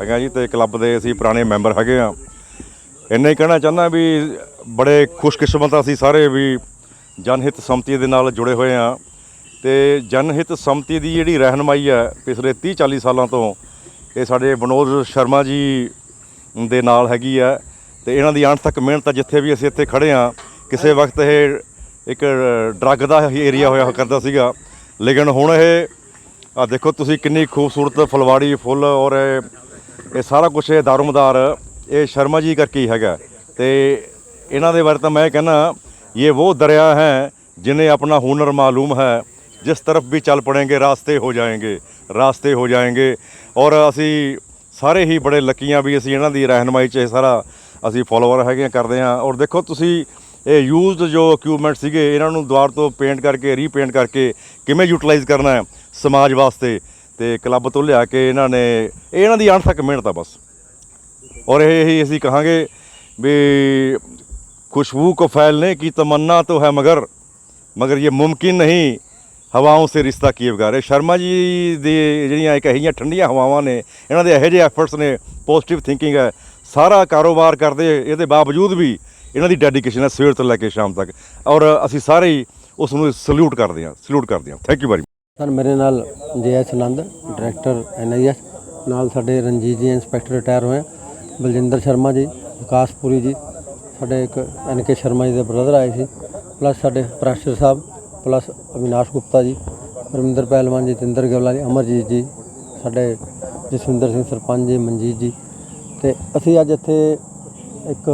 ਹੈਗਾ ਜੀ ਤੇ ਕਲੱਬ ਦੇ ਅਸੀਂ ਪੁਰਾਣੇ ਮੈਂਬਰ ਹੈਗੇ ਆ। ਇੰਨਾ ਹੀ ਕਹਿਣਾ ਚਾਹੁੰਦਾ ਵੀ ਬੜੇ ਖੁਸ਼ਕਿਸਮਤ ਅਸੀਂ ਸਾਰੇ ਵੀ ਜਨਹਿਤ ਸੰਮਤੀ ਦੇ ਨਾਲ ਜੁੜੇ ਹੋਏ ਆ। ਤੇ ਜਨਹਿਤ ਸੰਮਤੀ ਦੀ ਜਿਹੜੀ ਰਹਿਨਮਾਈ ਹੈ ਪਿਛਲੇ 30 40 ਸਾਲਾਂ ਤੋਂ ਇਹ ਸਾਡੇ ਵਿਨੋਦ ਸ਼ਰਮਾ ਜੀ ਦੇ ਨਾਲ ਹੈਗੀ ਆ ਤੇ ਇਹਨਾਂ ਦੀ ਅਣਥੱਕ ਮਿਹਨਤ ਆ ਜਿੱਥੇ ਵੀ ਅਸੀਂ ਇੱਥੇ ਖੜੇ ਆ। ਕਿਸੇ ਵਕਤ ਇਹ ਇੱਕ ਡਰੱਗ ਦਾ ਏਰੀਆ ਹੋਇਆ ਕਰਦਾ ਸੀਗਾ। ਲੇਕਿਨ ਹੁਣ ਇਹ ਆ ਦੇਖੋ ਤੁਸੀਂ ਕਿੰਨੀ ਖੂਬਸੂਰਤ ਫੁਲਵਾੜੀ ਫੁੱਲ ਔਰ ਇਹ ਸਾਰਾ ਕੁਝ ਇਹ ਦਾਰੂਮਦਾਰ, ਇਹ ਸ਼ਰਮਾ ਜੀ ਕਰਕੇ ਹੀ ਹੈਗਾ। ਤੇ ਇਹਨਾਂ ਦੇ ਬਾਰੇ ਤਾਂ ਮੈਂ ਕਹਿੰਦਾ, ਇਹ ਉਹ ਦਰਿਆ ਹੈ ਜਿਨੇ ਆਪਣਾ ਹੁਨਰ ਮਾਲੂਮ ਹੈ, ਜਿਸ ਤਰਫ ਵੀ ਚੱਲ ਪੜेंगे ਰਾਸਤੇ ਹੋ ਜਾਣਗੇ ਰਾਸਤੇ ਹੋ ਜਾਣਗੇ ਔਰ ਅਸੀਂ ਸਾਰੇ ਹੀ ਬੜੇ ਲੱਕੀਆਂ ਵੀ ਅਸੀਂ ਇਹਨਾਂ ਦੀ ਰਹਿਨਮਾਈ 'ਚ ਇਹ ਸਾਰਾ ਅਸੀਂ ਫਾਲੋਅਰ ਹੈਗੇ ਕਰਦੇ ਹਾਂ। ਔਰ ਦੇਖੋ ਤੁਸੀਂ, ਇਹ ਯੂਜ਼ਡ ਜੋ ਇਕਵਿਪਮੈਂਟ ਸੀਗੇ, ਇਹਨਾਂ ਨੂੰ ਦੁਆਰ ਤੋਂ ਪੇਂਟ ਕਰਕੇ ਰੀਪੇਂਟ ਕਰਕੇ ਕਿਵੇਂ ਯੂਟਿਲਾਈਜ਼ ਕਰਨਾ ਹੈ ਸਮਾਜ ਵਾਸਤੇ? ਤੇ ਕਲੱਬ ਤੋਂ ਲਿਆ ਕੇ ਇਹਨਾਂ ਨੇ ਇਹ ਇਹਨਾਂ ਦੀ ਅਣਥੱਕ ਮਿਹਨਤ ਆ ਬਸ और यही ਅਸੀਂ ਕਹਾਂਗੇ ਵੀ खुशबू को फैलने की तमन्ना तो है मगर ਮਗਰ ਇਹ ਮੁਮਕਿਨ ਨਹੀਂ ਹਵਾਓਂ ਸੇ ਰਿਸ਼ਤਾ ਕੀਏ ਬਗਾਰ ਇਹ ਸ਼ਰਮਾ ਜੀ ਦੀ ਜਿਹੜੀਆਂ ਇੱਕ ਇਹੀਆਂ ਠੰਡੀਆਂ ਹਵਾਵਾਂ ਨੇ ਇਹਨਾਂ ਦੇ ਇਹੋ ਜਿਹੇ ਐਫਰਟਸ ਨੇ ਪੋਜ਼ਿਟਿਵ ਥਿੰਕਿੰਗ ਹੈ ਸਾਰਾ ਕਾਰੋਬਾਰ ਕਰਦੇ ਇਹਦੇ ਬਾਵਜੂਦ ਵੀ ਇਹਨਾਂ ਦੀ ਡੈਡੀਕੇਸ਼ਨ ਹੈ ਸਵੇਰ ਤੋਂ ਲੈ ਕੇ ਸ਼ਾਮ ਤੱਕ ਔਰ ਅਸੀਂ ਸਾਰੇ ਹੀ ਉਸ ਨੂੰ ਸਲੂਟ ਕਰਦੇ ਹਾਂ ਸਲੂਟ ਕਰਦੇ ਹਾਂ ਥੈਂਕ ਯੂ ਵੈਰੀ ਸਰ, ਮੇਰੇ ਨਾਲ ਜੇਐਸ ਆਨੰਦ, ਡਾਇਰੈਕਟਰ ਐਨਆਈਐਸ, ਨਾਲ ਸਾਡੇ ਰਣਜੀਤ ਜੀ, ਇੰਸਪੈਕਟਰ ਰਿਟਾਇਰ ਹੋਏ ਬਲਜਿੰਦਰ ਸ਼ਰਮਾ ਜੀ, ਵਿਕਾਸਪੁਰੀ ਜੀ, ਸਾਡੇ ਇੱਕ ਐਨਕੇ ਸ਼ਰਮਾ ਜੀ ਦੇ ਬ੍ਰਦਰ ਆਏ ਸੀ, ਪਲੱਸ ਸਾਡੇ ਪ੍ਰਾਸ਼ਰ ਸਾਹਿਬ, ਪਲੱਸ ਅਵਿਨਾਸ਼ ਗੁਪਤਾ ਜੀ ਰਵਿੰਦਰ ਪਹਿਲਵਾਨ ਜੀ ਜਤਿੰਦਰ ਗਿਵਲਾ ਜੀ ਅਮਰਜੀਤ ਜੀ, ਸਾਡੇ ਜਸਵਿੰਦਰ ਸਿੰਘ ਸਰਪੰਚ ਜੀ, ਮਨਜੀਤ ਜੀ। ਤੇ ਅਸੀਂ ਅੱਜ ਇੱਥੇ ਇੱਕ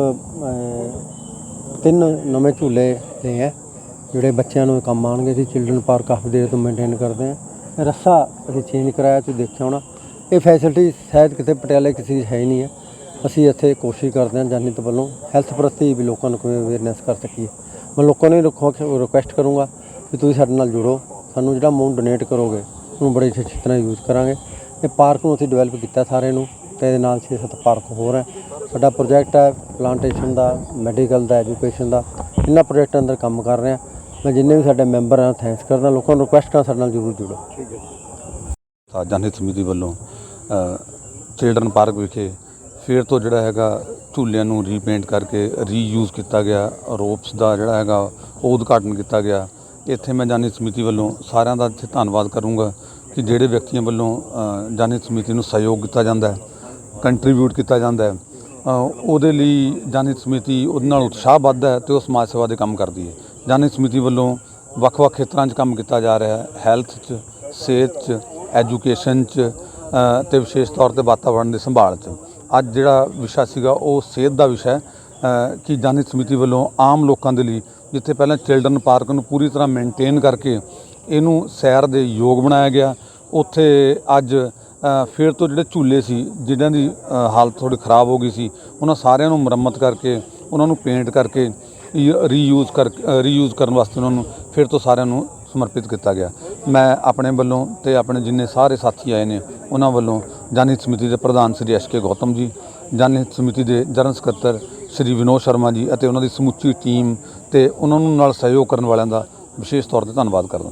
ਤਿੰਨ ਨਵੇਂ ਝੂਲੇ ਲਏ ਆ। ਜਿਹੜੇ ਬੱਚਿਆਂ ਨੂੰ ਕੰਮ ਆਉਣਗੇ, ਅਸੀਂ ਚਿਲਡਰਨ ਪਾਰਕ ਕਾਫੀ ਦੇਰ ਤੋਂ ਮੇਨਟੇਨ ਕਰਦੇ ਹਾਂ। ਰੱਸਾ ਅਸੀਂ ਚੇਂਜ ਕਰਾਇਆ, ਤੁਸੀਂ ਦੇਖਿਆ ਹੋਣਾ। ਇਹ ਫੈਸਿਲਿਟੀ ਸ਼ਾਇਦ ਕਿਤੇ ਪਟਿਆਲੇ ਕਿਸੇ ਹੈ ਹੀ ਨਹੀਂ ਹੈ। ਅਸੀਂ ਇੱਥੇ ਕੋਸ਼ਿਸ਼ ਕਰਦੇ ਹਾਂ ਜਾਨੀਤ ਵੱਲੋਂ ਹੈਲਥ ਪ੍ਰਤੀ ਵੀ ਲੋਕਾਂ ਨੂੰ ਕੋਈ ਅਵੇਅਰਨੈਸ ਕਰ ਸਕੀਏ। ਮੈਂ ਲੋਕਾਂ ਨੂੰ ਰਿਕੁਐਸਟ ਕਰੂੰਗਾ ਵੀ ਤੁਸੀਂ ਸਾਡੇ ਨਾਲ ਜੁੜੋ। ਸਾਨੂੰ ਜਿਹੜਾ ਅਮਾਉਂਟ ਡੋਨੇਟ ਕਰੋਗੇ, ਉਹਨੂੰ ਬੜੀ ਅੱਛੀ ਤਰ੍ਹਾਂ ਯੂਜ਼ ਕਰਾਂਗੇ। ਇਹ ਪਾਰਕ ਨੂੰ ਅਸੀਂ ਡਿਵੈਲਪ ਕੀਤਾ ਸਾਰੇ ਨੂੰ ਤੇ ਇਹਦੇ ਨਾਲ 6-7 ਪਾਰਕ ਹੋਰ ਹੈ। ਸਾਡਾ ਪ੍ਰੋਜੈਕਟ ਹੈ ਪਲਾਂਟੇਸ਼ਨ ਦਾ ਮੈਡੀਕਲ ਦਾ ਐਜੂਕੇਸ਼ਨ ਦਾ। ਇਹਨਾਂ ਪ੍ਰੋਜੈਕਟਾਂ ਅੰਦਰ ਕੰਮ ਕਰ ਰਹੇ ਹਾਂ। ਮੈਂ ਜਿੰਨੇ ਵੀ ਸਾਡੇ ਮੈਂਬਰ ਆ ਥੈਂਕਸ ਕਰਦਾ ਲੋਕਾਂ ਨੂੰ ਰਿਕੁਐਸਟ ਕਰਾਂ ਸਾਡੇ ਨਾਲ ਜਰੂਰ ਜੁੜੋ। ਤਾਂ ਜਨਹਿਤ ਸਮਿਤੀ ਵੱਲੋਂ ਚਿਲਡਰਨ ਪਾਰਕ ਵਿਖੇ ਫਿਰ ਤੋਂ ਜਿਹੜਾ ਹੈਗਾ ਝੂਲਿਆਂ ਨੂੰ ਰੀਪੇਂਟ ਕਰਕੇ ਰੀਯੂਜ਼ ਕੀਤਾ ਗਿਆ ਰੋਪਸ ਦਾ ਜਿਹੜਾ ਹੈਗਾ ਉਹ ਉਦਘਾਟਨ ਕੀਤਾ ਗਿਆ। ਇੱਥੇ ਮੈਂ ਜਨਹਿਤ ਸਮਿਤੀ ਵੱਲੋਂ ਸਾਰਿਆਂ ਦਾ ਇੱਥੇ ਧੰਨਵਾਦ ਕਰੂੰਗਾ ਕਿ ਜਿਹੜੇ ਵਿਅਕਤੀਆਂ ਵੱਲੋਂ ਅ, ਜਨਹਿਤ ਸਮਿਤੀ ਨੂੰ ਸਹਿਯੋਗ ਕੀਤਾ ਜਾਂਦਾ ਹੈ ਕੰਟਰੀਬਿਊਟ ਕੀਤਾ ਜਾਂਦਾ ਹੈ। ਉਹਦੇ ਲਈ ਜਨਹਿਤ ਸਮਿਤੀ ਉਹਦੇ ਨਾਲ ਉਤਸ਼ਾਹ ਵੱਧਦਾ ਹੈ ਤੇ ਉਹ ਸਮਾਜ ਸੇਵਾ ਦੇ ਕੰਮ ਕਰਦੀ ਹੈ। ਜਨਹਿਤ ਸਮਿਤੀ ਵੱਲੋਂ ਵੱਖ-ਵੱਖ ਖੇਤਰਾਂ 'ਚ ਕੰਮ ਕੀਤਾ ਜਾ ਰਿਹਾ ਹੈ। ਹੈਲਥ 'ਚ ਸਿਹਤ 'ਚ ਐਜੂਕੇਸ਼ਨ 'ਚ ਅ, ਤੇ ਵਿਸ਼ੇਸ਼ ਤੌਰ ਤੇ ਵਾਤਾਵਰਣ ਦੀ ਸੰਭਾਲ 'ਚ। ਅੱਜ ਜਿਹੜਾ ਵਿਸ਼ਾ ਸੀਗਾ ਉਹ ਸਿਹਤ ਦਾ ਵਿਸ਼ਾ ਹੈ। ਕਿ ਜਨਹਿਤ ਸਮਿਤੀ ਵੱਲੋਂ ਆਮ ਲੋਕਾਂ ਦੇ ਲਈ ਜਿੱਥੇ ਪਹਿਲਾਂ ਚਿਲਡਰਨ ਪਾਰਕ ਨੂੰ ਪੂਰੀ ਤਰ੍ਹਾਂ ਮੇਨਟੇਨ ਕਰਕੇ ਇਹਨੂੰ ਸੈਰ ਦੇ ਯੋਗ ਬਣਾਇਆ ਗਿਆ ਉੱਥੇ ਅੱਜ ਫਿਰ ਤੋਂ ਜਿਹੜੇ ਝੂਲੇ ਸੀ ਜਿਨ੍ਹਾਂ ਦੀ ਹਾਲਤ ਥੋੜੀ ਖਰਾਬ ਹੋ ਗਈ ਸੀ ਉਹਨਾਂ ਸਾਰਿਆਂ ਨੂੰ ਮੁਰੰਮਤ ਕਰਕੇ ਉਹਨਾਂ ਨੂੰ ਪੇਂਟ ਕਰਕੇ ਰੀਯੂਜ਼ ਕਰ ਰੀਯੂਜ਼ ਕਰਨ ਵਾਸਤੇ ਉਹਨਾਂ ਨੂੰ ਫਿਰ ਤੋਂ ਸਾਰਿਆਂ ਨੂੰ ਸਮਰਪਿਤ ਕੀਤਾ ਗਿਆ। ਮੈਂ ਆਪਣੇ ਵੱਲੋਂ ਤੇ ਆਪਣੇ ਜਿੰਨੇ ਸਾਰੇ ਸਾਥੀ ਆਏ ਨੇ, ਉਹਨਾਂ ਵੱਲੋਂ ਜਨਹਿਤ ਸਮਿਤੀ ਦੇ ਪ੍ਰਧਾਨ ਸ੍ਰੀ ਐਸ ਕੇ ਗੌਤਮ ਜੀ ਜਨਹਿਤ ਸਮਿਤੀ ਦੇ ਜਨਰਲ ਸਕੱਤਰ ਸ੍ਰੀ ਵਿਨੋਦ ਸ਼ਰਮਾ ਜੀ ਅਤੇ ਉਹਨਾਂ ਦੀ ਸਮੁੱਚੀ ਟੀਮ ਤੇ ਉਹਨਾਂ ਨੂੰ ਨਾਲ ਸਹਿਯੋਗ ਕਰਨ ਵਾਲਿਆਂ ਦਾ ਵਿਸ਼ੇਸ਼ ਤੌਰ ਤੇ ਧੰਨਵਾਦ ਕਰਦਾ